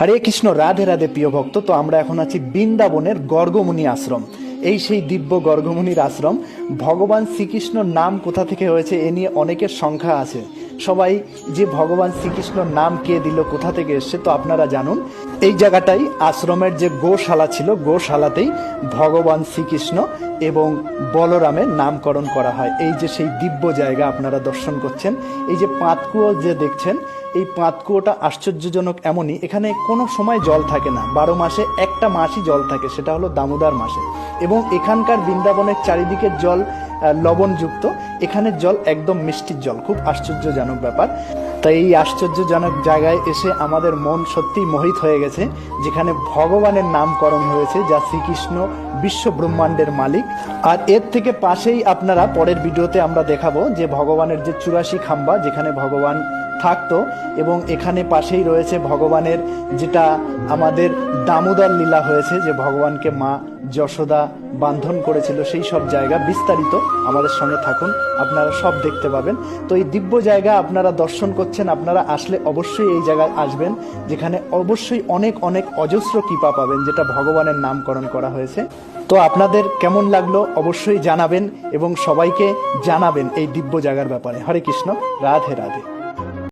হরে কৃষ্ণ, রাধে রাধে প্রিয় ভক্ত, তো আমরা এখন আছি বৃন্দাবনের গর্গমুনি আশ্রম। এই সেই দিব্য গর্গমুনির আশ্রম, ভগবান শ্রীকৃষ্ণর নাম কোথা থেকে হয়েছে এ নিয়ে অনেকের সংখ্যা আছে। সবাই যে ভগবান শ্রীকৃষ্ণর নাম কে দিল, কোথা থেকে এসছে, তো আপনারা জানুন। এই জায়গাটাই আশ্রমের যে গোশালা ছিল, গোশালাতেই ভগবান শ্রীকৃষ্ণ এবং বলরামের নামকরণ করা হয়। এই যে সেই দিব্য জায়গা আপনারা দর্শন করছেন, এই যে পাঁতকুয়ো যে দেখছেন, এই পাঁতকুয়োটা আশ্চর্যজনক এমনই, এখানে কোনো সময় জল থাকে না। বারো মাসে একটা মাসই জল থাকে, সেটা হলো দামোদার মাসে। এবং এখানকার বৃন্দাবনের চারিদিকের জল লবণযুক্ত। এখানের জল একদম মিষ্টির জল, খুব আশ্চর্যজনক ব্যাপার। তাই এই আশ্চর্যজনক জায়গায় এসে আমাদের মন সত্যিই মোহিত হয়ে গেছে, যেখানে ভগবানের নামকরণ হয়েছে, যা শ্রীকৃষ্ণ বিশ্ব ব্রহ্মাণ্ডের মালিক। আর এর থেকে পাশেই আপনারা পরের ভিডিওতে আমরা দেখাবো যে ভগবানের যে চুরাশি খাম্বা, যেখানে ভগবান থাকতো এবং এখানে পাশেই রয়েছে ভগবানের যেটা আমাদের দামোদর লীলা হয়েছে, যে ভগবানকে মা যশোদা বান্ধন করেছিল, সেই সব জায়গা বিস্তারিত আমাদের সঙ্গে থাকুন, আপনারা সব দেখতে পাবেন। তো এই দিব্য জায়গা আপনারা দর্শন করছেন, আপনারা আসলে অবশ্যই এই জায়গায় আসবেন, যেখানে অবশ্যই অনেক অনেক অজস্র কৃপা পাবেন, যেটা ভগবানের নামকরণ করা হয়েছে। তো আপনাদের কেমন লাগল অবশ্যই জানাবেন এবং সবাইকে জানাবেন এই দিব্য জায়গার ব্যাপারে। হরে কৃষ্ণ, রাধে রাধে।